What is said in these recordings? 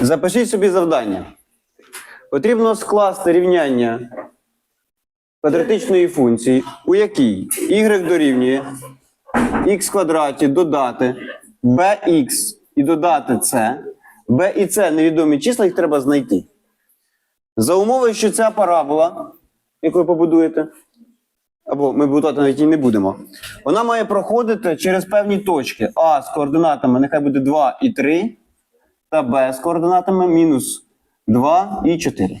Запишіть собі завдання. Потрібно скласти рівняння квадратичної функції, у якій y дорівнює х квадраті додати bx і додати c. b і c невідомі числа, їх треба знайти. За умови, що ця парабола, яку ви побудуєте, або ми будувати навіть її не будемо, вона має проходити через певні точки. А з координатами нехай буде 2 і 3, та Б з координатами мінус 2 і 4.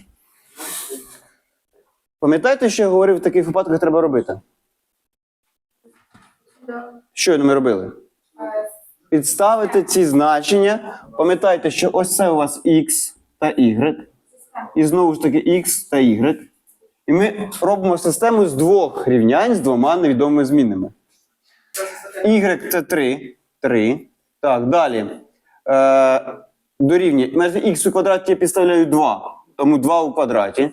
Пам'ятаєте, що я говорив, в таких випадках треба робити? Що ми робили? Підставити ці значення. Пам'ятайте, що ось це у вас x та y. І знову ж таки x та y. І ми робимо систему з двох рівнянь з двома невідомими змінними. Y це 3. 3. Так, далі. Е, дорівнює. Между x у квадраті я підставляю 2. Тому 2 у квадраті.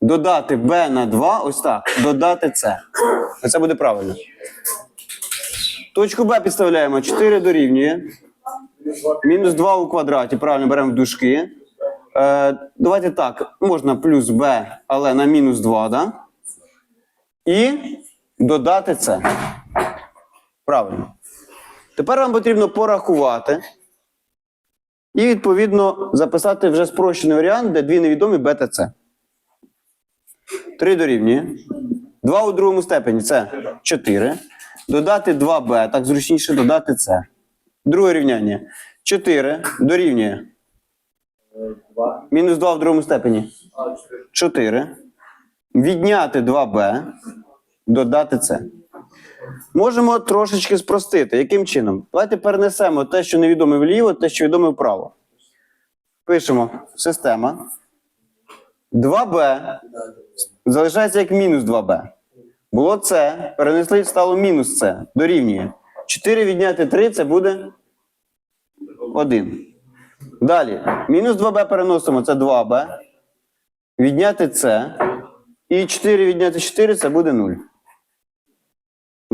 Додати b на 2, ось так. Додати c. Це буде правильно. Точку b підставляємо 4 дорівнює. Мінус 2 у квадраті. Правильно беремо в дужки. Е, давайте так. Можна плюс b, але на мінус 2, да? І додати c. Правильно. Тепер вам потрібно порахувати. І, відповідно, записати вже спрощений варіант, де дві невідомі b та c. 3 дорівнює. 2 у другому степені це 4. Додати 2b, так зручніше додати c. Друге рівняння. 4 дорівнює. Мінус 2 в другому степені. 4. Відняти 2b, додати c. Можемо трошечки спростити. Яким чином? Давайте перенесемо те, що невідоме вліво, те, що відоме вправо. Пишемо система. 2b залишається як мінус 2b. Було це, перенесли, стало мінус це. Дорівнює. 4 відняти 3 це буде 1. Далі. Мінус 2b переносимо, це 2b. Відняти це. І 4 відняти 4 це буде 0.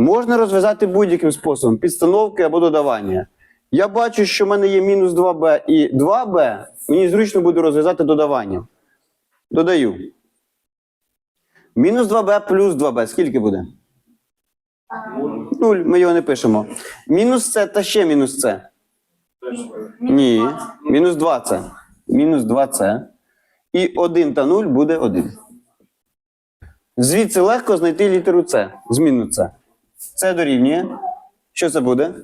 Можна розв'язати будь-яким способом підстановки або додавання. Я бачу, що в мене є мінус 2b і 2b. Мені зручно буде розв'язати додаванням. Додаю. Мінус 2b плюс 2b. Скільки буде? 0. Ми його не пишемо. Мінус це та ще мінус це. Ні. Мінус 2 це. Мінус 2 це. І 1 та 0 буде 1. Звідси легко знайти літеру С. Змінну С. Це дорівнює. Що це буде?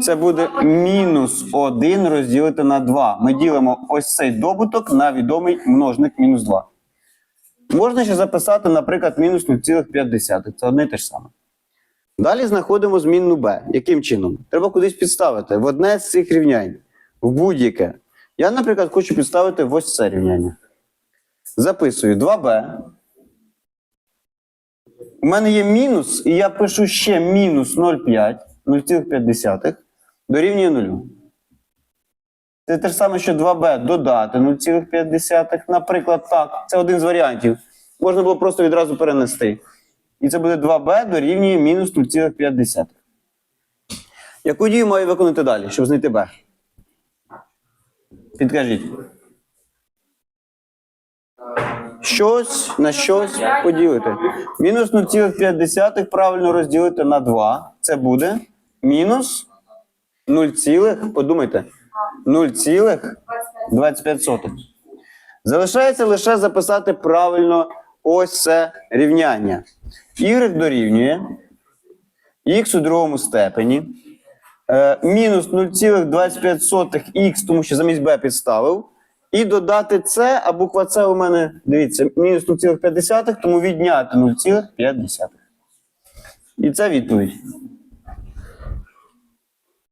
Це буде мінус 1 розділити на 2. Ми ділимо ось цей добуток на відомий множник мінус 2. Можна ще записати, наприклад, мінус 0,5. Це одне і те ж саме. Далі знаходимо змінну b. Яким чином? Треба кудись підставити в одне з цих рівнянь, в будь-яке. Я, наприклад, хочу підставити в ось це рівняння. Записую 2b. У мене є мінус, і я пишу ще мінус 0,5, 0,5 дорівнює 0. Це те ж саме, що 2b додати 0,5. Наприклад, так. Це один з варіантів. Можна було просто відразу перенести. І це буде 2b дорівнює мінус 0,5. Яку дію маю виконати далі, щоб знайти b? Підкажіть. Щось на щось поділити. Мінус 0,5 правильно розділити на 2. Це буде мінус 0, цілих, подумайте, 0,25. Залишається лише записати правильно ось це рівняння. Y дорівнює х у другому степені. Е, мінус 0,25х, тому що замість b підставив. І додати це, а буква С у мене, дивіться, мінус 0,5, тому відняти 0,5. І це відповідь.